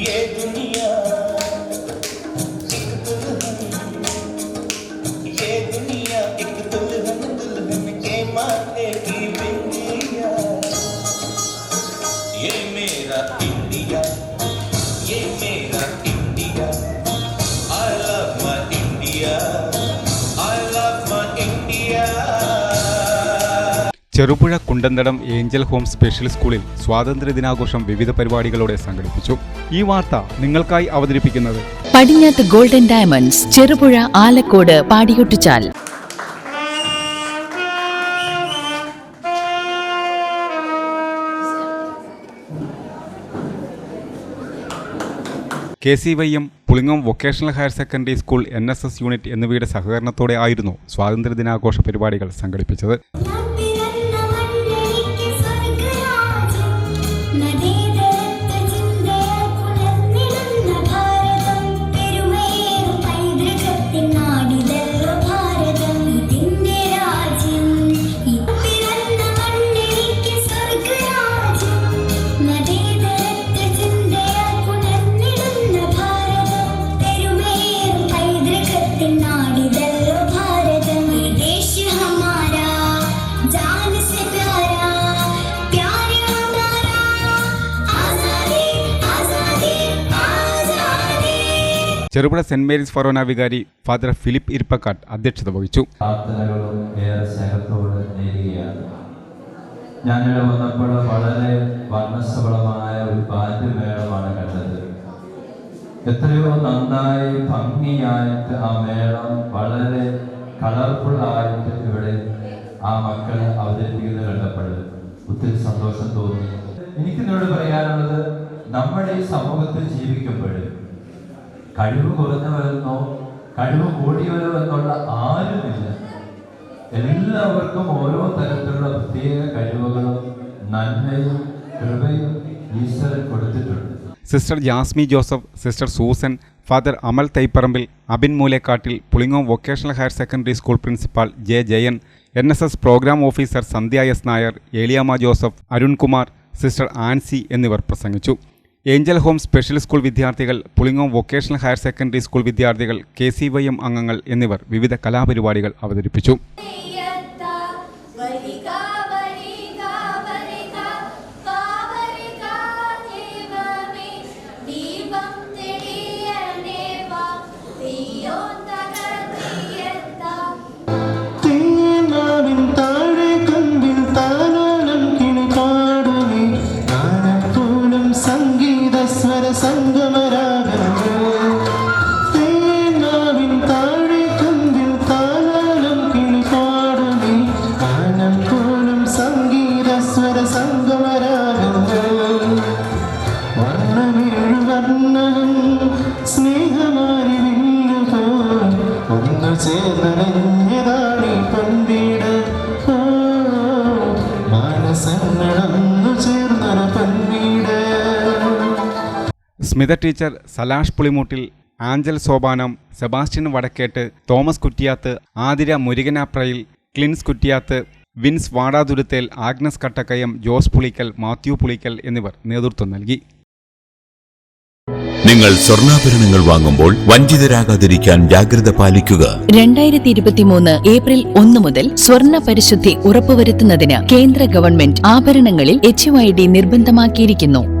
ये दुनिया एक दुल्हन ये दुनिया एक दुल्हन दुल्हन के माथे Cherupuzha Kundanthadam Angel Home Special സ്കൂളിൽ സ്വാതന്ത്ര്യ ദിനാഘോഷം വിവിധ പരിപാടികളോടെ സംഘടിപ്പിച്ചു. ഈ വാർത്ത നിങ്ങൾക്കായി അവതരിപ്പിക്കുന്നത് Padinjath Golden Diamonds Cherupuzha Alakode Padiyottuchal. K C Y M Pulingome Vocational Higher Secondary School N S S unit എന്നിവയുടെ സഹകരണത്തോടെ ആയിരുന്നു സ്വാതന്ത്ര്യ ദിനാഘോഷ പരിപാടികൾ സംഘടിപ്പിച്ചത്. ചെറുപുഴ സെന്റ് മേരീസ് ഫറോന വികാരി ഫാദർ ഫിലിപ്പ് ഇരിപ്പക്കാട്ട് അധ്യക്ഷത വഹിച്ചു. ഞാനിവിടെ വന്നപ്പോൾ വളരെ വർണശബളമായ ഒരു പാറ്റുമേളമാണ് കണ്ടത്. എത്രയോ നന്നായി ഭംഗിയായിട്ട് ആ മേളം വളരെ കളർഫുൾ ആയിട്ട് ഇവിടെ ആ മക്കൾ അവതരിപ്പിക്കുന്നത് കണ്ടപ്പോൾ ഒത്തിരി സന്തോഷം തോന്നി. എനിക്ക് നിന്നോട് പറയാനുള്ളത് നമ്മുടെ ഈ സമൂഹത്തിൽ ജീവിക്കുമ്പോൾ കഴിവ് കുറഞ്ഞവരെന്നോ കഴിവ് കൂടിയവരോ എന്നുള്ള ആരുമില്ല. എല്ലാവർക്കും ഓരോ തരത്തിലുള്ള പ്രത്യേക കഴിവുകളും നന്മയും കൃപയും ഈശ്വരൻ കൊടുത്തിട്ടുണ്ട്. Sister Jasmi Joseph Sister Susan Father Amal Thaiparambil Abin Moolekattil Pulingome Vocational Higher Secondary School principal J Jayan N S S programme officer Sandhya S Nair Eliyamma Joseph Arunkumar Sister Ancy എന്നിവർ പ്രസംഗിച്ചു. Angel home special school വിദ്യാർത്ഥികൾ Pulingome Vocational Higher Secondary School വിദ്യാർത്ഥികൾ K C Y M അംഗങ്ങൾ എന്നിവർ വിവിധ കലാപരിപാടികൾ അവതരിപ്പിച്ചു. സംഗീത സ്വര സംഗമരാഗങ്ങൾ തേനാവിൻ താഴെ കമ്പിൽ താലോലം കിളി പാടുമേ. ഗാനം പോലും സംഗീത സ്വര സംഗമരാഗങ്ങൾ വർണമേഴു വർണവും സ്നേഹമാരി വില്ലുപോ ഒന്ന് ചേർന്നണഞ്ഞതാണി Smitha teacher Salash Pulimoottil Anchal Sopanam Sebastian Vadakkett Thomas Kuttiyath Athira Murukanaprayil Clins Kuttiyath Vins Vadathuruthel Agnes Kattakkayam Jose Pulickal Mathew Pulickal എന്നിവർ നേതൃത്വം നൽകി. നിങ്ങൾ സ്വർണാഭരണങ്ങൾ വാങ്ങുമ്പോൾ വഞ്ചിതരാകാതിരിക്കാൻ ജാഗ്രത പാലിക്കുക. രണ്ടായിരത്തി ഇരുപത്തിമൂന്ന് ഏപ്രിൽ ഒന്ന് മുതൽ സ്വർണ പരിശുദ്ധി ഉറപ്പുവരുത്തുന്നതിന് കേന്ദ്ര ഗവൺമെന്റ് ആഭരണങ്ങളിൽ എച്ച് ഐ ഡി നിർബന്ധമാക്കിയിരിക്കുന്നു.